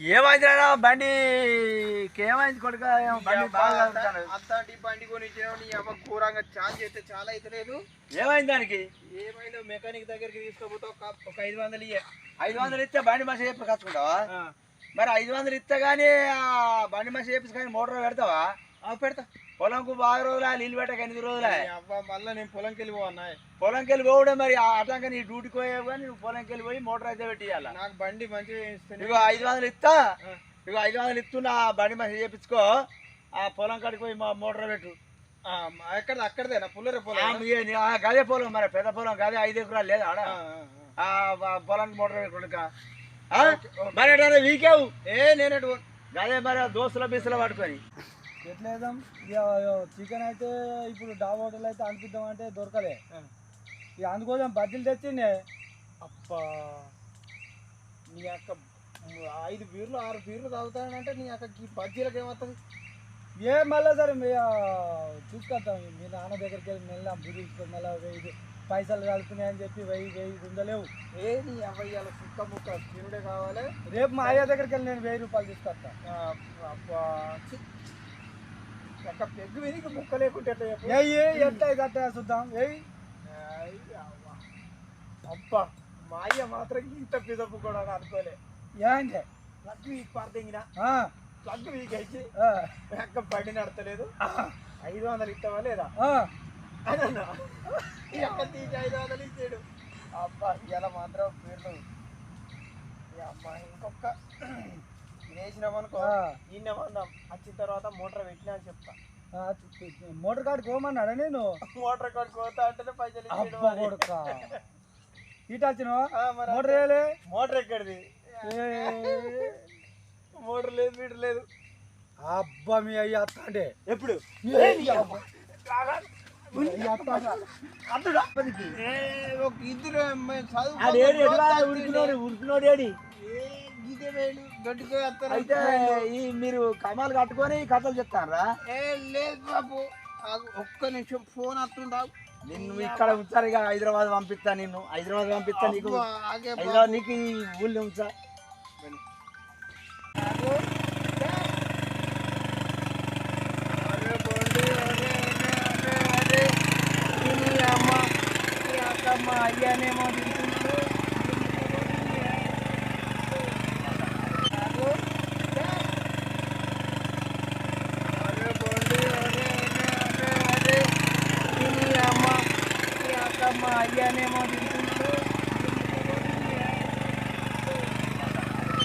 ఏమైందిరా బండి? ఏమైంది కొడుక. అంతటి బండి కొని నీ అమ్మ కూరంగా ఛార్జ్ అయితే చాలా అయితే లేదు ఏమైంది దానికి? ఏమైందో మెకానిక్ దగ్గరికి తీసుకోపోతే ఒక ఐదు వందలు ఇయ్య. ఐదు వందలు ఇస్తే బండి మనిషి చెప్పి కచ్చుకుంటావా మరి ఐదు వందలు ఇస్తే కానీ ఆ బండి మనిషి చెప్పి కానీ మోటార్ పెడతావా? పెడతా. పొలంకు బాగా రోజులా నీళ్ళు పెట్టక ఎనిమిది రోజులే మళ్ళీ నేను పొలంకి వెళ్ళి పోవన్నా పొలంకి వెళ్ళి పోవడం మరి అట్లాగా నీ డ్యూటీకి పోయావు కానీ నువ్వు పొలంకి వెళ్ళి పోయి మోటార్ అయితే పెట్టియాల. నాకు బండి మంచిగా ఇగో ఐదు వందలు ఇస్తా ఇగో ఐదు వందలు ఇస్తున్నా ఆ బండి మనిషి చేపించుకో. ఆ పొలం కాడికి పోయి మా మోటార్ పెట్టు. ఎక్కడ అక్కడదేనా పుల్లరే పొలం. గదే పొలం మరి పెద్ద పొలం గదే ఐదు ఎకరాలు లేదా ఆడ? పొలానికి మోటార్ పెట్టుకోలేక మరి వీకేవు? ఏ నేనటు గదే మరి దోస్తుల బీసుల పట్టుకొని. ఎట్లేదాం చికెన్ అయితే ఇప్పుడు డాబా హోటల్ అయితే అనిపిద్దాం అంటే దొరకలే. ఇక అందుకోసం బజ్జీలు తెచ్చిండే. అబ్బా! నీ అక్క ఐదు బీర్లు ఆరు బీర్లు తాగుతానంటే నీ అక్క ఈ బజ్జీలకు ఏమవుతుంది? ఏ మళ్ళా సరే చూసుకొద్దాం. మీ నాన్న దగ్గరికి వెళ్ళి మెల్ల బుద్ధి తీసుకొని మళ్ళీ వెయ్యి పైసలు కలుపుతున్నాయని చెప్పి వెయ్యి వెయ్యి ఉండలేవు ఏ నీ అవ్వయ్యాల సుక్క ముక్క తినుడే కావాలి? రేపు మా అయ్య దగ్గరికి వెళ్ళి నేను వెయ్యి రూపాయలు తీసుకొస్తా. ఆ, అబ్బా! ఛీ. ఒక్క పెగ్గు వినికి ముక్క లేకుంటే? వెయ్యి ఎట్లా కట్టా చూద్దాం అవ్వ. అబ్బా మా అయ్య మాత్రం ఇంత పిదపు కూడా అనుకోలే ఏంటే ప్లగ్ వీక్ పారదెంగిన ఆ, ప్లగ్ వీక్ అయితే అక్క బండి నడతలేదు. ఐదు వందలు ఇస్తావా లేదా. అని అన్నా తీసి ఐదు వందలు ఇచ్చాడు. అబ్బా ఇలా మాత్రం పేర్లు. అమ్మ ఇంకొక వేసినామనుకో వచ్చిన తర్వాత మోటార్ పెట్టినా అని చెప్తా. ఆ, మోటార్ కార్డు పోమన్నాడా నేను? మోటార్ కార్డు కోతా అంటేనే పైసలు ఇటు మరి మోటార్ వేయలే? మోటార్ ఎక్కడిది? మోటార్ లేదు మీటర్ లేదు. అబ్బా మీ అయ్య అత్త అంటే ఎప్పుడు ఇద్దరు చదువుకోవాలి. ఉరికినోడు ఉరికినోడు అయితే ఈ మీరు కమాలు కట్టుకొని కథలు చెప్తారా ఏ లేదు బాబు. ఒక్క నిమిషం ఫోన్ వస్తుందా నిన్ను ఇక్కడ ఉంచారు ఇక హైదరాబాద్ పంపిస్తా నిన్ను. హైదరాబాద్ పంపిస్తా నీకు. హైదరాబాద్ నీకు ఈ ఊళ్ళో ఉంచా. ఆగు. అరే అమ్మ అయ్యానేమో తింటుంటూ